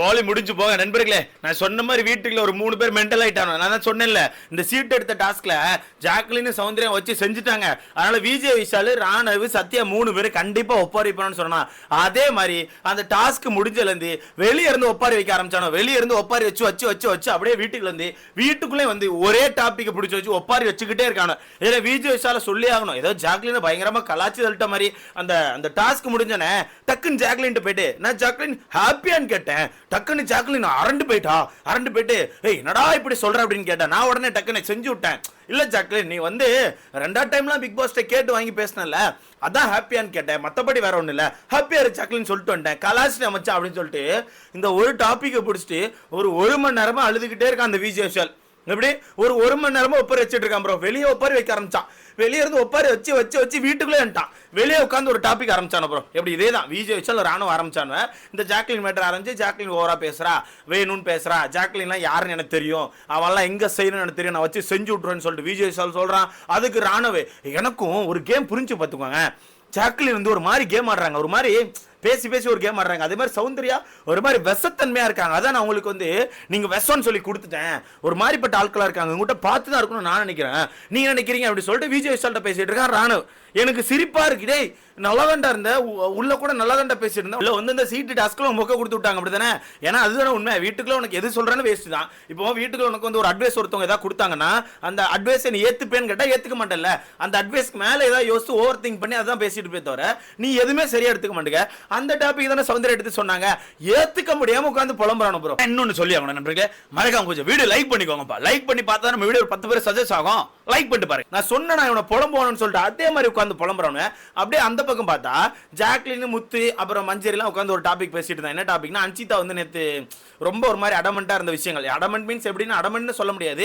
போலி முடிஞ்சு போக நண்பர்களே நான் சொன்ன மாதிரி வீட்டுக்குள்ள ஒரு மூணு பேர் மென்டல் ஆயிட்டானோ நான் தான் சொன்னேன்ல இந்த சீட் எடுத்த டாஸ்க்ல ஜாக்லின் சௌந்தர்யம் வச்சு செஞ்சுட்டாங்க. அதனால விஜய் விஷால் ராணவ் சத்யா மூணு பேர் கண்டிப்பா ஒப்பாரி வைப்பணும்னு சொன்னா அதே மாதிரி அந்த டாஸ்க் முடிஞ்சலேருந்து வெளியே இருந்து ஒப்பாரி வைக்க ஆரம்பிச்சானோ வெளியே இருந்து ஒப்பாரி வச்சு வச்சு வச்சு வச்சு அப்படியே வீட்டுக்குள்ள இருந்து வீட்டுக்குள்ளே வந்து ஒரே டாபிக் பிடிச்சி வச்சு ஒப்பாரி வச்சுக்கிட்டே இருக்கானோ. இதில் விஜய் விஷால சொல்லி ஆகணும். ஏதோ ஜாக்லின் பயங்கரமா கலாச்சி தள்ளிட்ட மாதிரி அந்த அந்த டாஸ்க் முடிஞ்சனே டக்குன்னு ஜாக்லின் போயிட்டு நான் ஜாக்லின் ஹாப்பியான்னு கேட்டேன். டக்குன்னு ஜாக்லின் அரண்டு போயிட்டா? அரண்டு போயிட்டு ஏய் என்னடா இப்படி சொல்கிற அப்படின்னு கேட்டேன் நான் உடனே டக்குன்னு செஞ்சு விட்டேன். இல்லை ஜாக்லின் நீ வந்து ரெண்டாவது டைம்லாம் பிக் பாஸ்ட்டை கேட்டு வாங்கி பேசினல அதான் ஹாப்பியான்னு கேட்டேன். மற்றபடி வேற ஒன்றும் இல்லை ஹாப்பியாக இரு ஜாக்லின் சொல்லிட்டு வந்துட்டேன். கலாசி அமைச்சா அப்படின்னு சொல்லிட்டு இந்த ஒரு டாப்பிக்கை பிடிச்சிட்டு ஒரு ஒரு மணி நேரமாக அழுதுகிட்டே இருக்கான் அந்த விஜய் விஷால். எப்படி? ஒரு ஒரு மணி நேரமா ஒப்பாரி வச்சுட்டு இருக்கான் ப்ரோ வெளியே ஒப்பாரி வைக்க ஆரம்பிச்சான். வெளியே இருந்து ஒப்பாரி வச்சு வச்சு வச்சு வீட்டுக்குள்ளே வந்துட்டான். வெளியே உட்காந்து ஒரு டாபிக் ஆரம்பிச்சான ப்ரோ எப்படி? இதே தான் விஜய் வச்சால் ராணுவம் ஆரம்பிச்சானு? இந்த ஜாக்லின் மேட்டர் ஆரம்பிச்சு ஜாக்லின் ஓவரா பேசுறா. வேணும்னு பேசுறா. ஜாக்லின்லாம் யாருன்னு எனக்கு தெரியும். அவன்லாம் எங்க செய்யணும்னு எனக்கு தெரியும். நான் வச்சு செஞ்சு விட்ருவேன்னு சொல்லிட்டு விஜய் விஷால் சொல்றான். அதுக்கு ராணுவ. எனக்கும் ஒரு கேம் புரிஞ்சு பார்த்துக்கோங்க. ஜாக்லின் வந்து ஒரு மாதிரி கேம் ஆடுறாங்க. ஒரு மாதிரி பேசி பேசி ஒரு கேம் ஆடுறாங்க. அதே மாதிரி சௌந்தர்யா ஒரு மாதிரி விஷத்தன்மையாக இருக்காங்க. அதான் நான் உங்களுக்கு வந்து நீங்கள் விஷம்னு சொல்லி கொடுத்துட்டேன். ஒரு மாதிரிப்பட்ட ஆட்களாக இருக்காங்க. உங்கள்கிட்ட பார்த்து தான் இருக்கணும்னு நான் நினைக்கிறேன். நீங்க நினைக்கிறீங்க அப்படின்னு சொல்லிட்டு விஜய் விஷால்ட்ட பேசிகிட்டு இருக்கான் ராணுவ எனக்கு சிரிப்பாக இருக்குதே நல்லா தாண்டா இருந்த. உ- உள்ள கூட நல்லா தாண்டா பேசிட்டு இருந்தேன் உள்ள வந்து இந்த சீட்டு டாஸ்க்ல மொக்க கொடுத்து விட்டாங்க. அப்படி தானே ஏன்னா அதுதானே உண்மை. வீட்டுக்குள்ள உனக்கு எது சொல்றேன்னு வேஸ்ட் தான். இப்போ வீட்டுக்குள்ள உனக்கு வந்து ஒரு அட்வைஸ் ஒருத்தவங்க ஏதாவது கொடுத்தாங்கன்னா அந்த அட்வைஸ் நீ ஏத்துப்பேன்னு கேட்டா ஏத்துக்க மாட்டேன்ல. அந்த அட்வைஸ்க்கு மேல ஏதாவது யோசிச்சு ஓவர் திங்க் பண்ணி அதான் பேசிட்டு போய் தவிர நீ எதுவுமே சரியா எடுத்துக்க மாட்டேங்க. அந்த டாபிக் தானே சௌந்தர்யா எடுத்து சொன்னாங்க. ஏத்துக்க முடியாம உட்காந்து புலம்புறானு ப்ரோ இன்னொன்னு சொல்லி ஆகணும் நண்பர்களே. மறக்காம கொஞ்சம் வீடியோ லைக் பண்ணிக்கோங்கப்பா. லைக் பண்ணி பார்த்தா நம்ம வீடியோ ஒரு பத்து பேர் சஜஸ்ட் ஆகும். லைக் பண்ணிட்டு பாருங்க நான் சொன்ன நான் இவனை புலம்புவானு சொல்லிட்டு அதே மாதிரி உட்காந்து புலம்புறவனு அப்படியே அந்த பக்கம் பார்த்தா ஜாக்லின் முத்து அப்புறம் மஞ்சரிலாம் உட்காந்து ஒரு டாபிக் பேசிட்டு இருந்தா என்ன டாபிக்னா அன்சிதா வந்து நேத்து ரொம்ப ஒரு மாதிரி அடமெண்டா இருந்த விஷயங்கள். அடமெண்ட் மீன்ஸ் எப்படின்னா அடமெண்ட்னு சொல்ல முடியாது.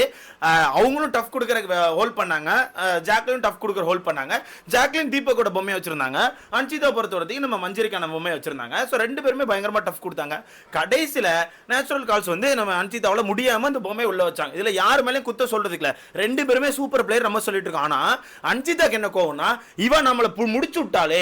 அவங்களும் டஃப் கொடுக்குற ஹோல்ட் பண்ணாங்க. ஜாக்லின் டஃப் கொடுக்குற ஹோல்ட் பண்ணாங்க. ஜாக்லின் தீபக்கோட பொம்மையை வச்சிருந்தாங்க. அன்சிதா பொறுத்தவரைக்கும் நம்ம மஞ்சரிக்கான பொம்மையை வச்சிருந்தாங்க. ஸோ ரெண்டு பேருமே பயங்கரமா டஃப் கொடுத்தாங்க. கடைசியில நேச்சுரல் கால்ஸ் வந்து நம்ம அன்சிதாவில் முடியாமல் அந்த பொம்மையை உள்ளே வச்சாங்க. இதில் யார் மேலேயும் குத்த சொல்றதுக்கு ரெண்டு பேருமே சூப்பர் பிளேயர் நம்ம சொல்லிட்டு இருக்கோம். ஆனால் அன்சிதாக்கு என்ன கோவம்னா இவன் நம்மள பு- முடிச்சு விட்டாலே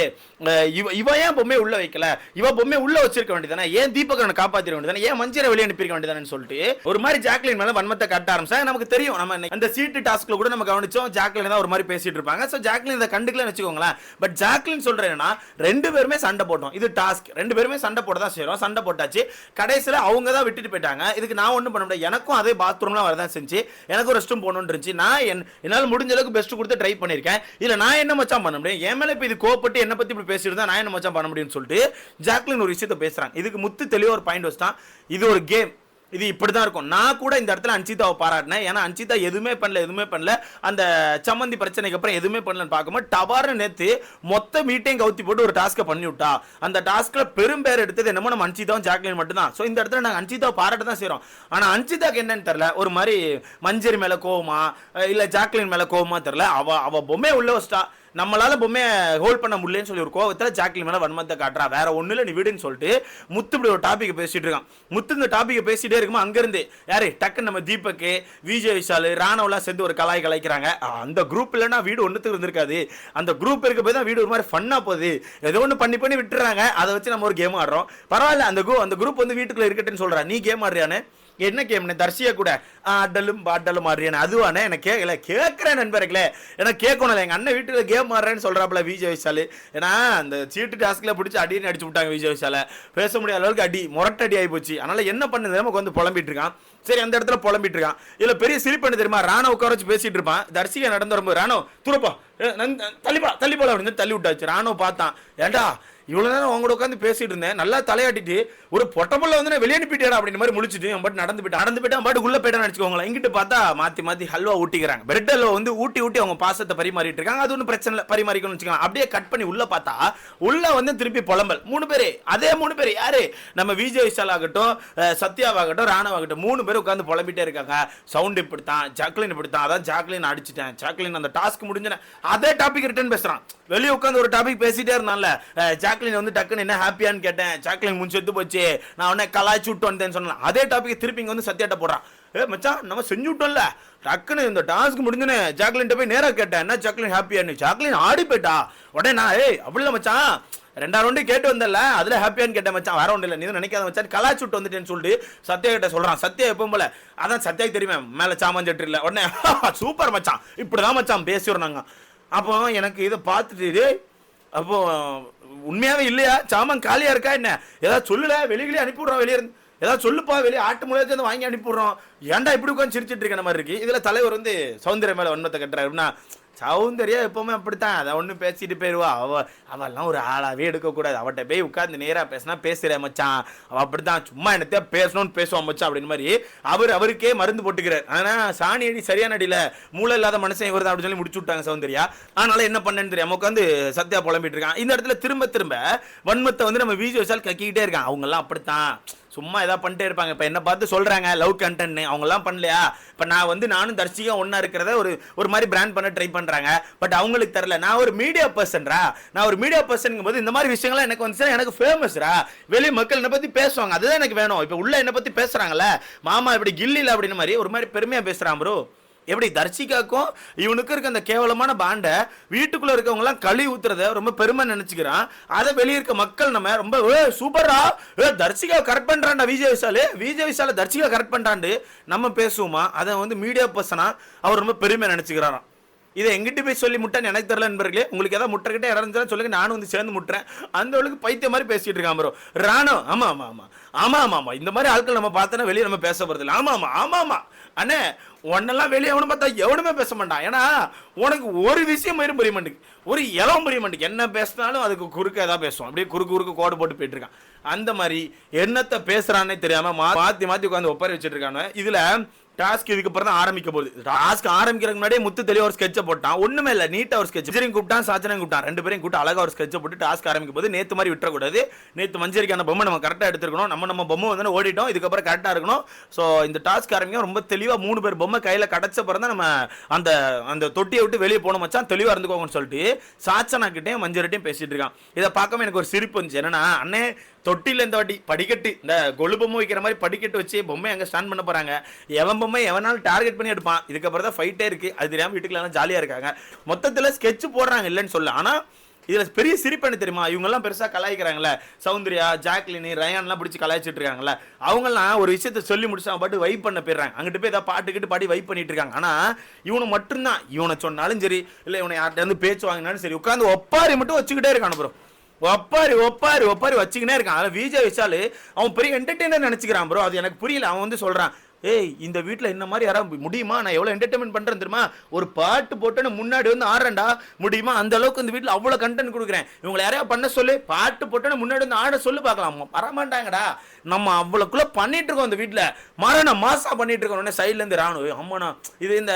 இவ இவ ஏன் பொம்மையை உள்ள வைக்கல? இவ பொம்மையை உள்ள வச்சிருக்க வேண்டியதானே ஏன் தீபகரனை காப்பாற்றிட வேண்டியதானே ஏன் மஞ்சரை வெளியே அனுப்பியிருக்க வேண்டியதானே சொல்லிட்டு ஒரு மாதிரி ஜாக்லின் மேலே வன்மத்தை கட்ட ஆரம்பிச்சா நமக்கு தெரியும். நம்ம அந்த சீட்டு டாஸ்க்ல கூட நம்ம கவனிச்சோம். ஜாக்லின் தான் ஒரு மாதிரி பேசிட்டு இருப்பாங்க. ஸோ ஜாக்லின் இதை கண்டுக்கலன்னு வச்சுக்கோங்களேன். பட் ஜாக்லின் சொல்றேன் என்னன்னா ரெண்டு பேருமே சண்டை போட்டோம். இது டாஸ்க் ரெண்டு பேருமே சண்டை போட தான் செய்கிறோம் சண்டை போட்டாச்சு. கடைசியில் அவங்க தான் விட்டுட்டு போயிட்டாங்க. இதுக்கு நான் ஒன்றும் பண்ண முடியாது. எனக்கும் அதே பாத்ரூம்லாம் வரதான் செஞ்சு எனக்கும் ரெஸ்ட் ரூம் போகணுன்னு இருந்துச்சு. நான் என் என்னால் முடிஞ்ச அளவுக்கு பெஸ்ட் கொடுத்து ட்ரை பண்ணியிருக்கேன். இதில் நான் என்ன மச்சான் பண்ண முடியும்? என் மேலே இப்போ இது கோவப்பட்டு என்ன பற்றி இப்படி பேசிட்டு தான் நான் என்ன மச்சான் பண்ண முடியும்னு சொல்லிட்டு ஜாக்லின் ஒரு விஷயத்தை பேசுகிறாங்க இதுக்கு முத்து தெளிவாக ஒரு பாயிண்ட் வச்சுட்டான். இது ஒரு கேம் இது இப்படி தான் இருக்கும். நான் கூட இந்த இடத்துல அன்சிதாவை பாராட்டினேன். ஏன்னா அன்சிதா எதுவுமே பண்ணல எதுவுமே பண்ணல. அந்த சம்மந்தி பிரச்சனைக்கு அப்புறம் எதுவுமே பண்ணலன்னு பார்க்கும்போது டவார்னு நேற்று மொத்த மீட்டையும் கவுத்தி போட்டு ஒரு டாஸ்க்கை பண்ணி விட்டா. அந்த டாஸ்க்கில் பெரும் பேர் எடுத்தது என்னமோ நம்ம அன்சிதாவும் ஜாக்லின் மட்டும்தான். ஸோ இந்த இடத்துல நாங்கள் அன்சிதாவை பாராட்ட தான் செய்கிறோம் ஆனால் அன்சிதாக்கு என்னன்னு தெரில ஒரு மாதிரி மஞ்சரி மேலே கோவமா இல்லை ஜாக்லின் மேலே கோவமா தெரில அவள் அவள் பொம்மையை உள்ள வச்சிட்டா. நம்மளால பொம்மையை ஹோல்ட் பண்ண முடியலன்னு சொல்லி ஒரு கோவத்தில் ஜாக்லின் மேலே வன்மத்தை காட்டுறா. வேற ஒன்றும் இல்லை நீ விடுன்னு சொல்லிட்டு முத்து இப்படி ஒரு டாபிக் பேசிட்டு இருக்கான். முத்து இந்த டாபிக் பேசிட்டே இருக்குமா அங்கேருந்து யாரு? டக்குன்னு நம்ம தீபக் விஜய் விஷால் ராணவெல்லாம் சேர்ந்து ஒரு கலாய் கலாய்க்கிறாங்க. அந்த குரூப் இல்லைன்னா வீடு ஒன்றுத்துக்கு இருந்திருக்காது. அந்த குரூப் இருக்க போய் தான் வீடு ஒரு மாதிரி ஃபன்னாக போகுது. ஏதோ ஒன்று பண்ணி பண்ணி விட்டுறாங்க. அதை வச்சு நம்ம ஒரு கேம் ஆடுறோம். பரவாயில்ல அந்த குரூப் அந்த குரூப் வந்து வீட்டுக்குள்ள இருக்கட்டுன்னு சொல்கிறேன் நீ கேம் ஆடுறியானே என்ன கேம்னு தர்சியா கூட. ஆ, அடலும் ஆடுறேன். அதுவானே? எனக்கு கேட்கல கேட்குறேன் நண்பர்களே. எனக்கு கேட்கணும்ல. எங்கள் அண்ணன் வீட்டில் கேம் ஆடுறேன்னு சொல்கிறாப்புல விஜய் விஷால் ஏன்னா அந்த சீட்டு டாஸ்கில் பிடிச்சி அடின்னு அடிச்சு விட்டாங்க விஜய் விஷால பேச முடியாத அளவுக்கு அடி முரட்டடி ஆகி போச்சு. அதனால் என்ன பண்ணுது நமக்கு வந்து புலம்பிட்டு இருக்கான். சரி அந்த இடத்துல புலம்பிட்டு இருக்கான். இல்லை பெரிய சிரிப்பு என்ன தெரியுமா? ராணோ உட்கார வச்சு பேசிட்டு இருப்பான். தர்சிகா நடந்து வரும்போது ராணோ துறப்பா தள்ளிப்பா தள்ளி அப்படின்னு தள்ளி விட்டாச்சு. ராணோ பார்த்தான். ஏண்டா இவ்வளவு நேரம் அவங்க கூட உட்காந்து பேசிட்டு இருந்தேன். நல்லா தலையாட்டிட்டு ஒரு பொட்டப்புள்ள வந்து நான் வெளியே அனுப்பிட்டேன் அப்படின்ற மாதிரி முடிச்சுட்டு அவன் பாட்டு நடந்து போயிட்டு நடந்து போயிட்டு அவன் பாட்டு உள்ள போயிட்டான்னு வச்சுக்கோங்களேன் இங்கிட்டு பார்த்தா மாற்றி மாற்றி ஹல்வா ஊட்டிக்கிறாங்க. பிரெட் ஹல்வா வந்து ஊட்டி ஊட்டி அவங்க பாசத்தை பரிமாறிட்டு இருக்காங்க. அது ஒன்றும் பிரச்சனை இல்லை பரிமாறிக்கணும்னு வச்சுக்கலாம் அப்படியே கட் பண்ணி உள்ள பார்த்தா உள்ள வந்து திருப்பி புலம்பல். மூணு பேரு அதே மூணு பேர் யாரு? நம்ம விஜய் விஷால் ஆகட்டும் சத்யாவாகட்டும் ராணவாகட்டும் மூணு பேர் உட்காந்து புலம்பிட்டே இருக்காங்க. சவுண்ட் இப்படித்தான் ஜாக்லின் இப்படித்தான். அதான் ஜாக்லின் அடிச்சிட்டேன். ஜாக்லின் அந்த டாஸ்க் முடிஞ்சேன் அதே டாபிக் ரிட்டர்ன் பேசுறான். வெளியே உட்காந்து ஒரு டாபிக் பேசிட்டே இருந்தான்ல ஜாக் ஜாக்லின் வந்து டக்குன்னு என்ன ஹாப்பியான்னு கேட்டேன். ஜாக்லின் முடிச்சு எடுத்து போச்சு. நான் உடனே கலாய்ச்சி விட்டு வந்தேன்னு சொன்னேன் அதே டாபிக் திருப்பி இங்கே வந்து சத்யாட்ட போடுறான். ஏ மச்சான் நம்ம செஞ்சு விட்டோம்ல. டக்குன்னு இந்த டாஸ்க் முடிஞ்சுன்னு ஜாக்லின்ட்ட போய் நேராக கேட்டேன். என்ன ஜாக்லின் ஹாப்பியான்னு ஜாக்லின் ஆடி போயிட்டா? உடனே நான் ஏய் அப்படில மச்சான். ரெண்டாம் ரவுண்டு கேட்டு வந்தல அதுல ஹாப்பியான்னு கேட்டேன் மச்சான். வர ஒன்றும் இல்லை. நீ நினைக்காத மச்சான். கலாச்சு விட்டு வந்துட்டேன்னு சொல்லிட்டு சத்யா கிட்ட சொல்கிறான் சத்யா எப்பவும் போல அதான் சத்யாக்கு தெரியுமே மேலே சாமான் சட்டு இல்லை. உடனே சூப்பர் மச்சான். இப்படிதான் மச்சான் பேசிடுறாங்க அப்போ எனக்கு இதை பார்த்துட்டு அப்போ உண்மையாவே இல்லையா? சாமான் காலியா இருக்கா என்ன? ஏதாவது சொல்லல வெளியிலே அனுப்பி வெளியே இருந்து. ஏதாவது சொல்லுப்பா வெளியே ஆட்டு மூலையில வந்து வாங்கி அனுப்பிடுறோம் ஏன்டா இப்படி உட்காந்து சிரிச்சிட்டு இருக்க மாதிரி இருக்கு? இதில் தலைவர் வந்து சௌந்தர்யா மேலே வன்மத்தை கட்டுறாரு. அப்படின்னா சௌந்தர்யா எப்பவுமே அப்படித்தான். அதை ஒன்றும் பேசிட்டு போயிடுவா அவ அவெல்லாம் ஒரு ஆளாவே எடுக்கக்கூடாது. அவட்ட போய் உட்காந்து நேராக பேசினா பேசுகிற மச்சான். அவள் அப்படித்தான். சும்மா என்னத்தையா பேசணும்னு பேசுவான் மச்சான். அப்படின்னு மாதிரி அவர் அவருக்கே மருந்து போட்டுக்கிறார். ஆனால் சாணி அடி சரியான அடியில மூளை இல்லாத மனுஷன் இவர் அப்படின்னு சொல்லி முடிச்சு விட்டாங்க சௌந்தர்யா. அதனால என்ன பண்ணேன்னு தெரியாம உட்காந்து சத்யா புலம்பிட்டு இருக்கான். இந்த இடத்துல திரும்ப திரும்ப வன்மத்தை வந்து நம்ம விஜய் விஷால் கக்கிக்கிட்டே இருக்கான். அவங்கெல்லாம் அப்படித்தான். சும்மா ஏதாவது பண்ணிட்டே இருப்பாங்க. இப்போ என்ன பார்த்து சொல்கிறாங்க லவ் கண்டென்ட்னு அவங்களாம் பண்ணலையா? இப்போ நான் வந்து நானும் தர்ஷிகா ஒன்றா இருக்கிறத ஒரு ஒரு மாதிரி பிராண்ட் பண்ண ட்ரை பண்ணுறாங்க பட் அவங்களுக்கு தெரில நான் ஒரு மீடியா பர்சன்ரா நான் ஒரு மீடியா பர்சனுங்கும் போது இந்த மாதிரி விஷயங்கள்லாம் எனக்கு வந்துச்சுன்னா எனக்கு ஃபேமஸ்ரா வெளி மக்கள் என்னை பற்றி பேசுவாங்க. அதுதான் எனக்கு வேணும். இப்போ உள்ள என்னை பற்றி பேசுகிறாங்களே மாமா இப்படி கில்லியில் அப்படின்னு மாதிரி ஒரு மாதிரி பெருமையாக பேசுகிறான் ப்ரோ எப்படி தர்ஷிகாக்கும்? இவனுக்கு இருக்க அந்த கேவலமான பாண்டை வீட்டுக்குள்ள இருக்கவங்கலாம் கழுவி ஊத்துறத ரொம்ப பெருமை நினைச்சுக்கிறான். அதை வெளியே இருக்க மக்கள் நம்ம ரொம்ப ஏ சூப்பரா ஏ தர்ஷிகா கரெக்ட் பண்றான்டா விஜய் விஷாலு. விஜய் விஷால தர்ஷிகா கரெக்ட் பண்றாண்டு நம்ம பேசுவோமா? அதை வந்து மீடியா பர்சனா அவர் ரொம்ப பெருமை நினைச்சுக்கிறாராம். இதை எங்கிட்ட போய் சொல்லி முட்டான்னு எனக்கு தெரியல நண்பர்களே. உங்களுக்கு ஏதாவது முட்டை இறந்துச்சா சொல்லுங்க. நானும் வந்து சேர்ந்து முட்டுறேன். அந்த அளவுக்கு பைத்திய மாதிரி பேசிட்டு இருக்கான் ப்ரோ ராணோ ஆமா ஆமா ஆமா. ஆமா ஆமா ஆமா. இந்த மாதிரி ஆட்கள் நம்ம பார்த்தோன்னா வெளியே நம்ம பேச போறது இல்லை. ஆமா ஆமா ஆமா ஆமா. அண்ணே உன்னெல்லாம் வெளியே எவனும் பார்த்தா எவனுமே பேச மாட்டான். ஏன்னா உனக்கு ஒரு விஷயம் மாதிரி புரிய மாட்டேங்குது. ஒரு இளவும் புரிய மாட்டேங்குது. என்ன பேசினாலும் அதுக்கு குறுக்க ஏதாவது பேசுவோம் அப்படியே குறுக்கு குறுக்கு கோடு போட்டு போயிட்டு இருக்கான். அந்த மாதிரி என்னத்தை பேசுறான்னே தெரியாம மா- மாத்தி மாத்தி உட்காந்து ஒப்பாரி வச்சுட்டு இருக்காங்க இதுல டாஸ்க் இதுக்கப்புறம் தான் ஆரம்பிக்க போகுது. டாஸ்க் ஆரம்பிக்கிறதுக்கு முன்னாடியே முத்து தெளிவா ஒரு ஸ்கெட்சை போட்டான். ஒன்றுமே இல்லை நீட்டாக ஒரு ஸ்கெட்ச் விஜயன் கூப்பிட்டான் சாச்சனையும் கூப்பிட்டான். ரெண்டு பேரையும் கூப்பிட்டு அழகாக ஒரு ஸ்கெட்சை போட்டு டாஸ்க் ஆரம்பிக்கும் போது நேற்று மாதிரி விட்டுறக்கூடாது. நேற்று மஞ்சரிக்கான பொம்மை நம்ம கரெக்டாக எடுத்துருக்கணும். நம்ம நம்ம பொம்மை வந்து ஓடிட்டோம். இதுக்கப்புறம் கரெக்டாக இருக்கணும். ஸோ இந்த டாஸ்க் ஆரம்பிக்க ரொம்ப தெளிவாக மூணு பேர் பொம்மை கையில் கிடச்ச பிறந்த நம்ம அந்த அந்த தொட்டியை விட்டு வெளியே போன மச்சான். தெளிவாக இருந்துக்கோங்கன்னு சொல்லிட்டு சாச்சனாக்கிட்டையும் மஞ்சரிட்டையும் பேசிட்டு இருக்கான். இதை பார்க்காம எனக்கு ஒரு சிரிப்பு வந்துச்சு. என்னன்னா அண்ணே தொட்டியில் இந்த வாட்டி படிக்கட்டு இந்த கொழு பொம்மை வைக்கிற மாதிரி படிக்கட்டு வச்சு பொம்மை அங்கே ஸ்டாண்ட் பண்ண போகிறாங்க எவன் பொம்மை எவனாலும் டார்கெட் பண்ணி எடுப்பான். இதுக்கப்புறம் தான் ஃபைட்டே இருக்கு. அது தெரியாமல் வீட்டுக்குள்ள ஜாலியாக இருக்காங்க. மொத்தத்தில் ஸ்கெட்ச் போடுறாங்க இல்லைன்னு சொல்ல. ஆனால் இதில் பெரிய சிரிப்பு என்ன தெரியுமா? இவங்கெல்லாம் பெருசாக கலாய்க்கிறாங்களே கலாய்க்கிறாங்கல்ல. சௌந்தர்யா ஜாக்லினி ரயான்லாம் பிடிச்சி கலாய்ச்சிட்டு இருக்காங்களே அவங்கெல்லாம் ஒரு விஷயத்த சொல்லி முடிச்சு அவன் பாட்டு வைப் பண்ண போயிடுறாங்க. அங்கிட்டு போய் ஏதாவது பாட்டுக்கிட்டு பாடி வைப் பண்ணிட்டு இருக்காங்க. ஆனால் இவனை மட்டும்தான். இவனை சொன்னாலும் சரி இல்லை இவனை யார்கிட்ட பேச்சு வாங்கினாலும் சரி உட்காந்து ஒப்பாரி மட்டும் வச்சுக்கிட்டே இருக்கான் ப்ரோ ஒப்பாரி ஒப்பாரி ஒப்பாரி வச்சுக்கினே இருக்கான். அதில் விஜய் வச்சாலும் அவன் பெரிய என்டர்டெய்னர் நினச்சிக்கிறான் ப்ரோ அது எனக்கு புரியல. அவன் வந்து சொல்கிறான் ஏய் இந்த வீட்டில் இந்த மாதிரி யாராவது முடியுமா? நான் எவ்வளோ என்டர்டைன்மெண்ட் பண்ணுறேன் தெரியுமா? ஒரு பாட்டு போட்டேன்னு முன்னாடி வந்து ஆடுறேன்டா. முடியுமா? அந்த அளவுக்கு இந்த வீட்டில் அவ்வளோ கண்டென்ட் கொடுக்குறேன். இவங்களை யாரையா பண்ண சொல்லு. பாட்டு போட்டேன்னு முன்னாடி வந்து ஆட சொல்லு பார்க்கலாம். வரமாட்டாங்கடா. நம்ம அவ்வளோக்குள்ளே பண்ணிட்டு இருக்கோம் இந்த வீட்டில் மரண மாசா பண்ணிட்டு இருக்கோம். உடனே சைட்லேருந்து இருந்து அம்மாண்ணா. இது இந்த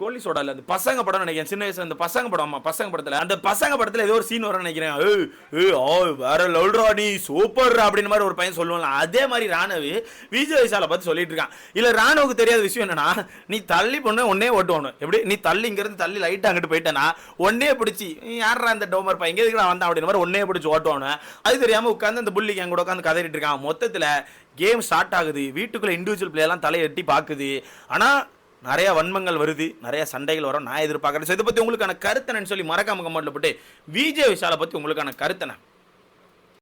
கோலி சோடால அந்த பசங்க படம் நினைக்கிறேன். சின்ன வயசுல அந்த பசங்க படம் ஆமா பசங்க படத்துல. அந்த பசங்க படத்துல ஏதோ ஒரு சீன் வர நினைக்கிறேன். ஏய், வேற லவ்ரா நீ சூப்பர் அப்படின்னு மாதிரி ஒரு பையன் சொல்லுவாங்க அதே மாதிரி ராணவி விஜய் விசாலை பார்த்து சொல்லிட்டு இருக்கான். இல்ல ராணுவுக்கு தெரியாத விஷயம் என்னன்னா நீ தள்ளி பொண்ணு ஒன்னே ஓட்டுவானு எப்படி? நீ தள்ளி இங்கேருந்து தள்ளி லைட் அங்கிட்டு போயிட்டேனா ஒன்னே பிடிச்சி யாரா அந்த டோமர் பையன்? எதுக்கு நான் வந்தேன்? அப்படின்னு மாதிரி ஒன்னே பிடிச்சி ஓட்டுவானு அது தெரியாம உட்காந்து அந்த புள்ளி கேங்க கூட உட்காந்து கதறிட்டு இருக்கான். மொத்தத்துல கேம் ஸ்டார்ட் ஆகுது. வீட்டுக்குள்ள இண்டிவிஜுவல் பிளேயர்லாம் தலையை எட்டி பார்க்குது. ஆனால் நிறைய வன்மங்கள் வருது நிறைய சண்டைகள் வரும். நான் எதிர்பார்க்குறேன். ஸோ இதை பற்றி உங்களுக்கான கருத்தனைன்னு சொல்லி மறக்காம கமெண்ட்ல போட்டு விஜய் விஷாலை பற்றி உங்களுக்கான கருத்தனை